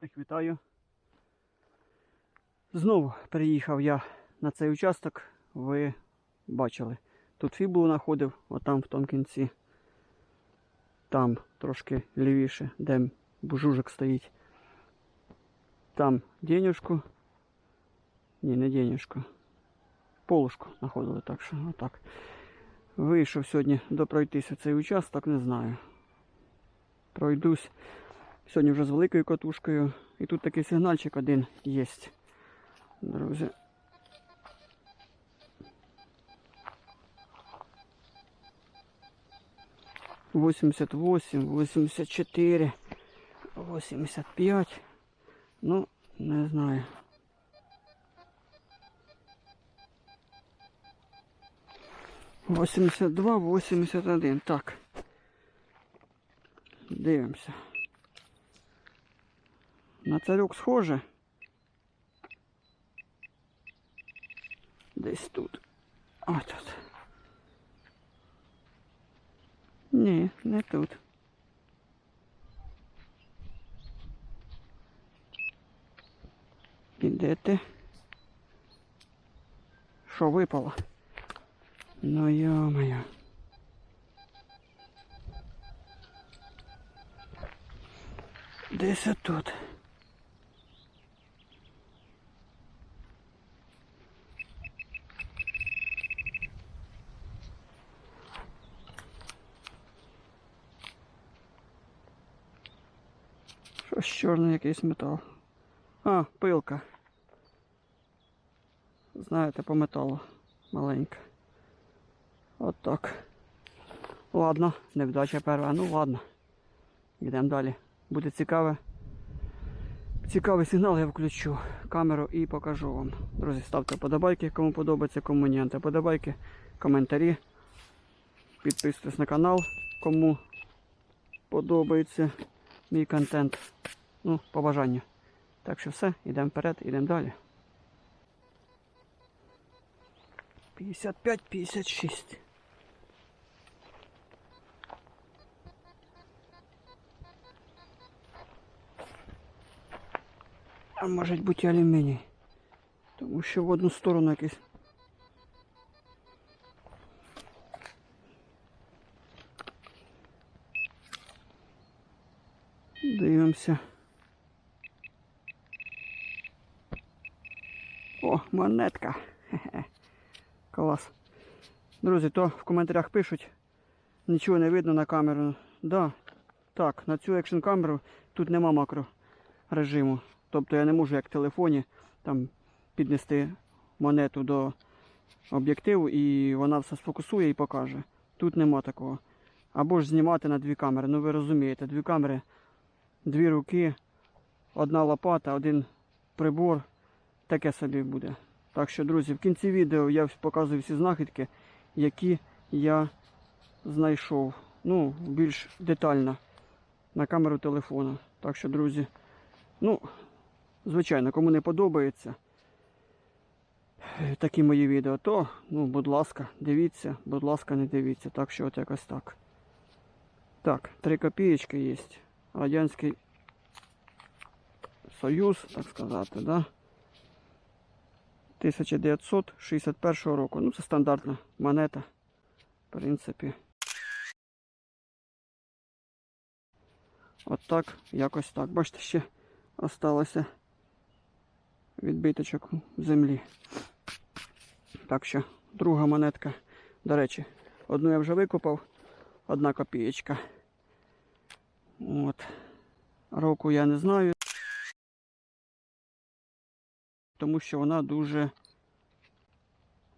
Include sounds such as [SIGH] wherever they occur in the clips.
Так, вітаю. Знову приїхав я на цей участок. Ви бачили. Тут фібулу знаходив, отам в тому кінці. Там трошки лівіше, де бужужик стоїть. Там денюжку. Ні, не денюжку. Полушку знаходили, так що отак. Вийшов сьогодні допройтися цей участок, не знаю. Пройдусь. Сьогодні вже з великою катушкою. І тут такий сигнальчик один є. Друзі. Восемьдесят восемь, восемьдесят четыре, восемьдесят пять. Ну, не знаю. Восемьдесят два, восемьдесят один. Так. Дивимося. На царюк схоже. Десь тут. Ось тут. Ні, не тут. І де ти? Що випало? Ну йо-моє. Десь отут. Щось чорний якийсь метал. А, пилка. Знаєте, по металу маленька. От так. Ладно, невдача перша. Ну ладно. Йдемо далі. Буде цікаве. Цікавий сигнал я включу камеру і покажу вам. Друзі, ставте подобайки, кому подобається, кому ні. Подобайки, коментарі. Підписуйтесь на канал, кому подобається мій контент. Ну, по бажанню. Так що все, йдемо вперед, йдемо далі. 55-56. А може бути алюміній. Тому що в одну сторону якийсь. Дивимося. Монетка. Хе-хе. Клас. Друзі, то в коментарях пишуть. Нічого не видно на камеру. Да, так, на цю екшн камеру тут нема макро режиму. Тобто я не можу як в телефоні там піднести монету до об'єктиву і вона все сфокусує і покаже. Тут нема такого. Або ж знімати на дві камери. Ну ви розумієте, дві камери, дві руки, одна лопата, один прибор. Таке собі буде. Так що, друзі, в кінці відео я показую всі знахідки, які я знайшов. Ну, більш детально на камеру телефона. Так що, друзі, ну, звичайно, кому не подобається такі мої відео, то, ну, будь ласка, дивіться, будь ласка, не дивіться. Так що от якось так. Так, 3 копієчки є. Радянський Союз, так сказати, да? 1961 року. Ну, це стандартна монета. В принципі. От так, якось так. Бачите, ще осталося відбиточок землі. Так що, друга монетка. До речі, одну я вже викопав, одна копієчка. От. Року я не знаю. Тому що вона дуже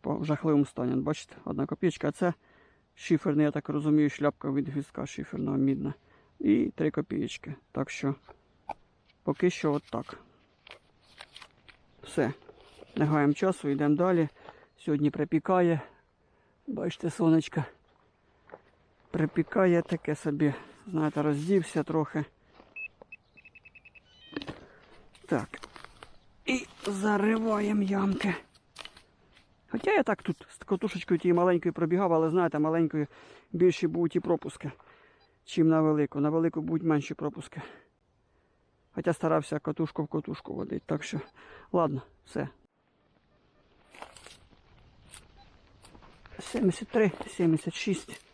по жахливому стані. Бачите, одна копійка, а це шиферний, я так розумію, шляпка від гвіздка шиферного мідна. І 3 копійки. Так що поки що от так. Все. Не гаємо часу, йдемо далі. Сьогодні припікає. Бачите, сонечко. Припікає таке собі. Знаєте, роздівся трохи. Так. І зариваємо ямки. Хоча я так тут з котушечкою тією маленькою пробігав, але знаєте, маленькою більші будуть і пропуски, чим на велику. На велику будуть менші пропуски. Хоча старався катушку в катушку водити. Так що, ладно, все. 73, 76.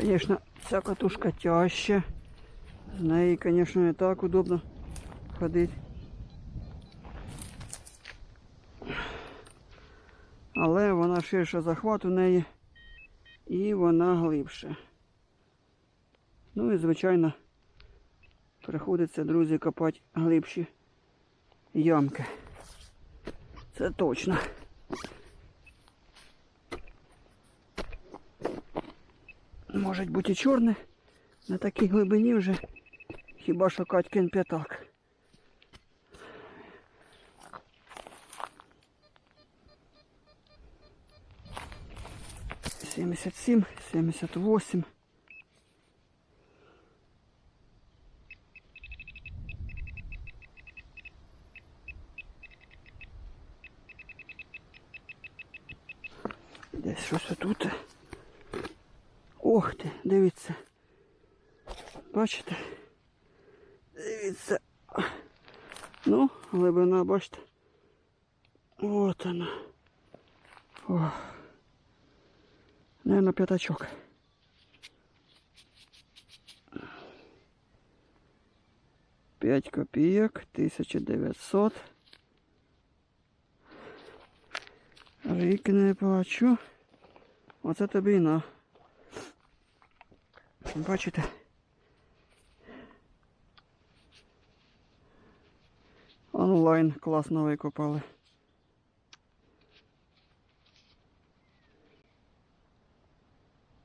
Конечно, ця катушка тяжче. З неї, конечно, не так удобно ходити. Але вона ширше захват у неї і вона глибше. Ну і звичайно приходиться, друзі, копати глибші ямки. Це точно. Може бути і чорне. На такій глибині вже хіба шукати Катькин п'ятак. Семьдесят семь, семьдесят бачите. От вона. О. Наверно, п'ятачок. П'ять копійок, 1900. Рік не бачу. Оце тобі і на. Бачите? Онлайн класно викопали.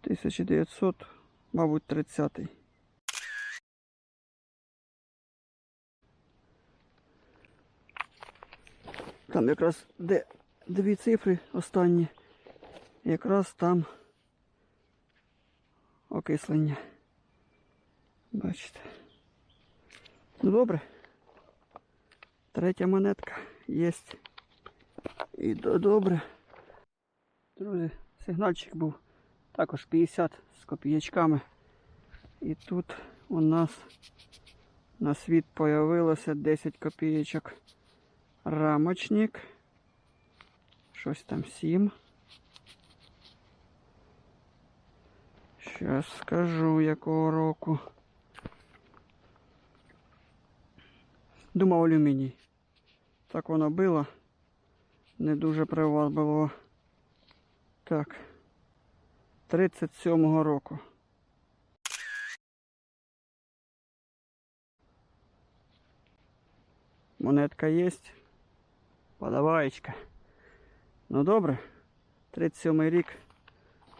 Тисяча дев'ятсот, мабуть, тридцятий. Там якраз де дві цифри останні, якраз там окислення. Бачите. Ну добре. Третя монетка є. І до- добре. Друзі, сигнальчик був також 50 з копіячками. І тут у нас на світ появилося 10 копієчок. Рамочник. Щось там 7. Щас скажу якого року. Думав алюміній. Так воно було. Не дуже при вас було. Так. 37-го року. Монетка є. Подаваєчка. Ну добре. 37-й рік.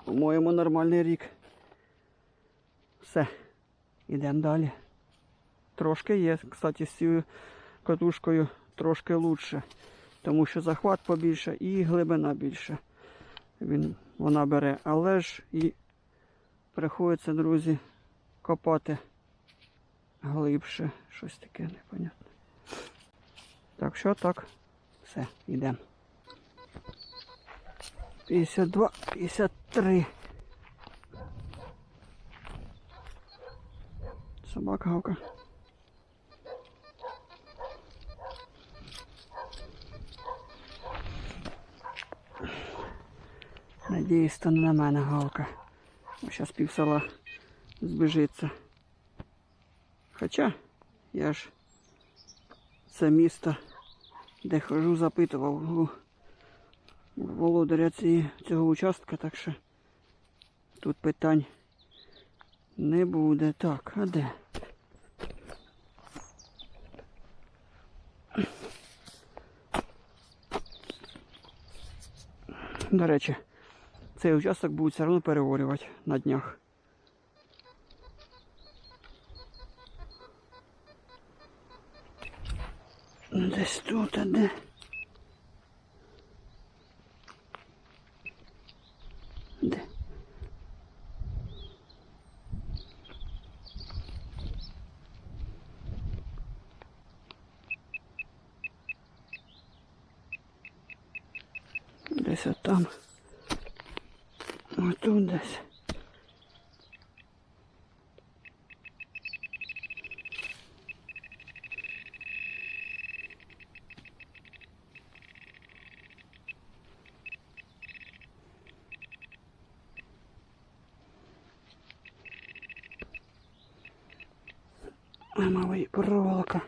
По-моєму, нормальний рік. Все. Йдемо далі. Трошки є, кстати, з цією катушкою трошки лучше. Тому що захват побільше і глибина більше. Він, вона бере. Але ж і приходиться, друзі, копати глибше. Щось таке непонятне. Так що так. Все, йдемо. 52, 53. Собака гавка. Надіюсь, то не на мене галка. Зараз пів села збіжиться. Хоча я ж це місто, де хожу, запитував у володаря цього участка, так що тут питань не буде. Так, а де? До речі, цей участок будуть все одно переорювати на днях. Десь тут, а? Де? Мама, ой, проволока.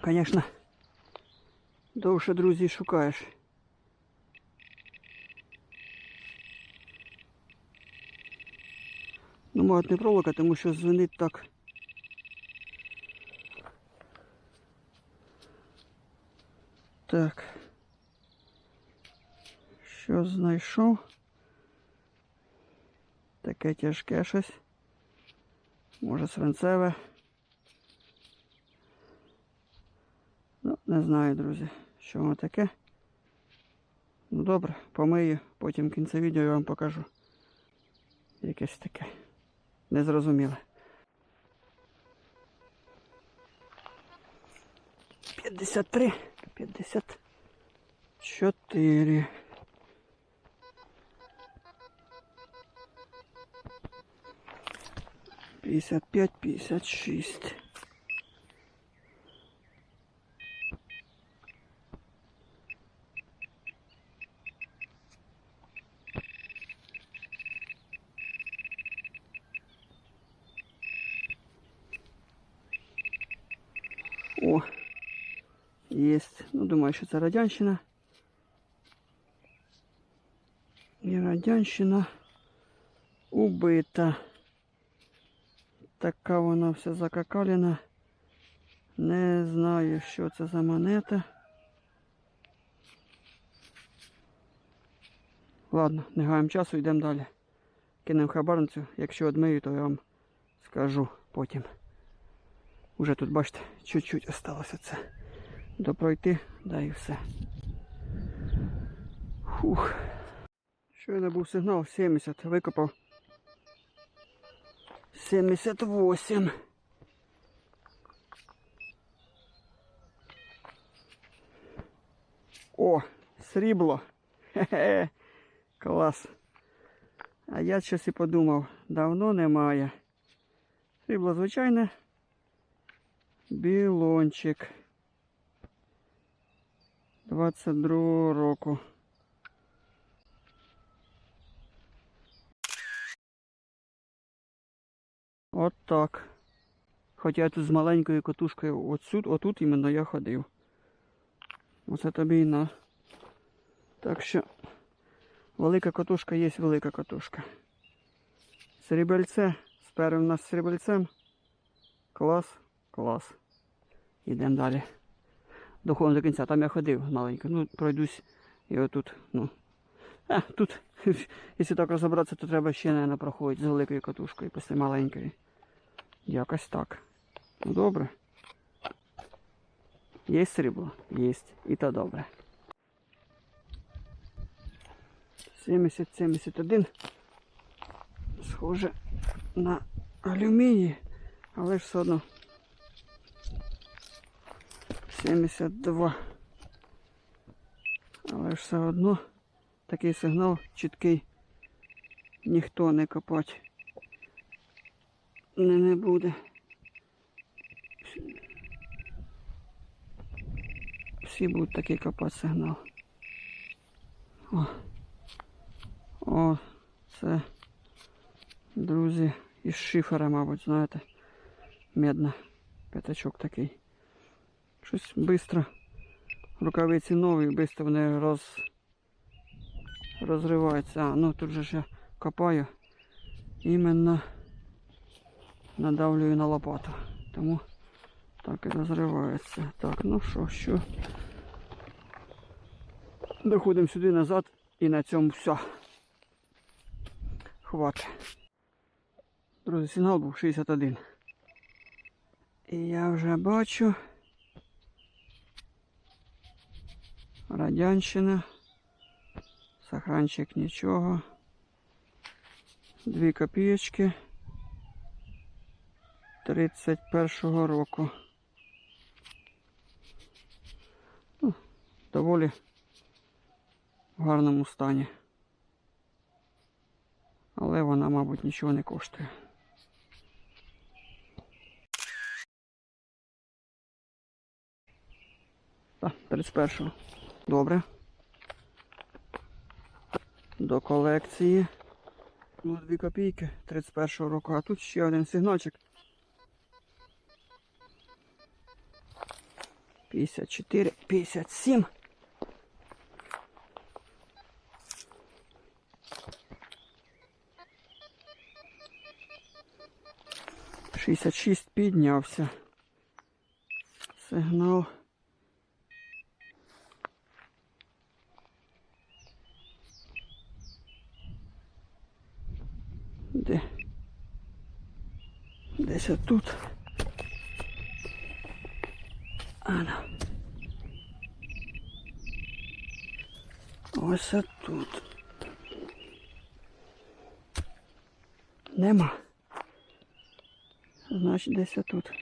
Конечно, довше друзі шукаєш. Ну, мабуть, не проволока, тому що звенить так. Так. Що знайшов? Таке тяжке щось. Може свинцеве. Ну, не знаю, друзі, що воно таке. Ну добре, помию, потім в кінці відео я вам покажу. Якесь таке. Незрозуміле. 53, 54. Пятьдесят пять, пятьдесят шесть. О, есть. Ну, думаю, що це радянщина. І радянщина убита. Така вона вся закакалена. Не знаю, що це за монета. Ладно, не гаємо часу, йдемо далі. Кинемо хабарницю. Якщо одмию, то я вам скажу потім. Уже тут, бачите, чуть-чуть осталося це. Допройти, да і все. Фух. Щойно був сигнал 70, викопав. 78. О, срібло. Хе-хе. Клас. А я щось і подумав, давно немає. Срібло звичайне. Білончик. 22 року. От так. Хоча я тут з маленькою котушкою отсюд, отут іменно я ходив. Оце тобі і на. Так що велика котушка є велика котушка. Срібельце. Сперем нас з срібельцем. Клас, клас. Йдемо далі. Доходимо до кінця. Там я ходив маленько. Ну, пройдусь і отут. Ну. А, тут, [LAUGHS] якщо так розібратися, то треба ще, мабуть, проходити з великою катушкою після маленької. Якось так. Ну добре. Є срібло? Є. І то добре. 70-71. Схоже на алюміній, але ж все одно 72. Але ж все одно такий сигнал чіткий ніхто не копати не, не буде. Всі будуть такий копати сигнал. О, О це, друзі, із шифера, мабуть, знаєте, медна. П'ятачок такий. Щось швидко. Рукавиці нові, швидко вони роз... розриваються. А, ну тут же ж я копаю. Іменно надавлюю на лопату. Тому так і розривається. Так, ну що, що. Доходимо сюди назад і на цьому все. Хватить. Друзі, сигнал був 61. І я вже бачу. Радянщина. Сахранчик нічого. Дві копійочки 31-го року. Ну, доволі в гарному стані. Але вона, мабуть, нічого не коштує. Так, 31-го. Добре. До колекції. Ну, 2 копійки 31-го року. А тут ще один сигнальчик. 54, 57. Шістдесят шість піднявся. Сигнал. Де? Десь отут. Ана. Ось отут. Нема. Значить десь отут.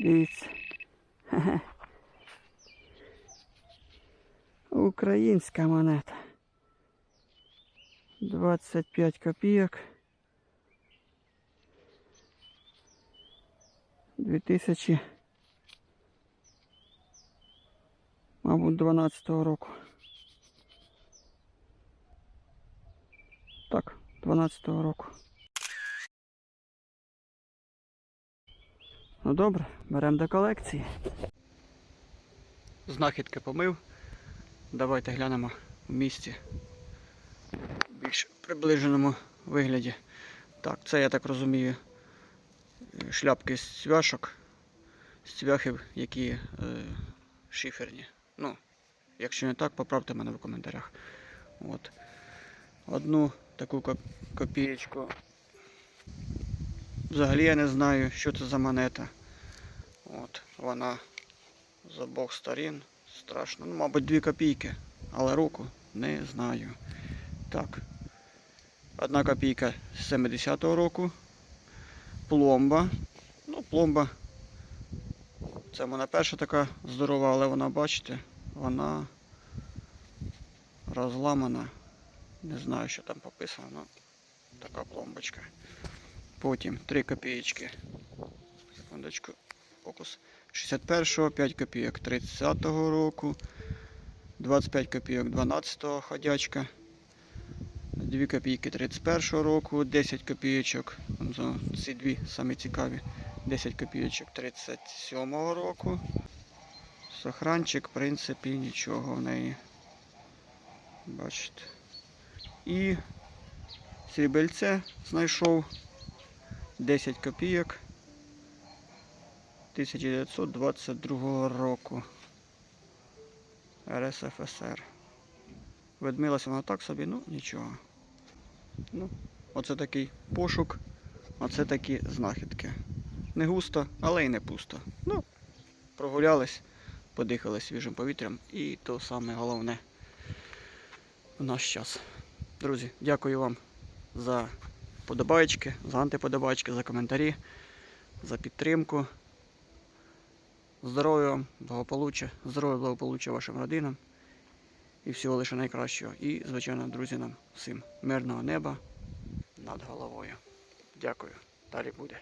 Дивіться. [LAUGHS] Українська монета. 25 копійок. 2000, мабуть, 12 року. Так, 12 року. Ну добре, беремо до колекції. Знахідки помив. Давайте глянемо в місті. В більш приближеному вигляді. Так, це я так розумію шляпки з цвяшок, з цвяхів, які е, шиферні. Ну, якщо не так, поправте мене в коментарях. От. Одну таку коп- копієчку. Взагалі я не знаю, що це за монета. От, вона з обох сторін. Страшно. Ну, мабуть, 2 копійки, але року не знаю. Так. Одна копійка з 70-го року пломба. Ну, пломба. Це в мене перша така здорова, але вона, бачите, вона розламана. Не знаю, що там пописано, ну, така пломбочка. Потім 3 копієчки. Секундочку, фокус. 61-го, 5 копійок 30-го року. 25 копійок 12-го ходячка. 2 копійки 31 року, 10 копійочок, ці дві самі цікаві, 10 копійочок 37 року. Сохранчик, в принципі, нічого в неї. Бачите. І срібельце знайшов 10 копійок 1922 року. РСФСР. Ведмилася вона так собі, ну нічого. Ну, оце такий пошук, оце такі знахідки. Не густо, але й не пусто. Ну, прогулялись, подихали свіжим повітрям і то саме головне в наш час. Друзі, дякую вам за подобайки, за антиподобайки, за коментарі, за підтримку. Здоров'я вам, благополуччя, здоров'я, благополуччя вашим родинам і всього лише найкращого. І, звичайно, друзі, нам всім мирного неба над головою. Дякую. Далі буде.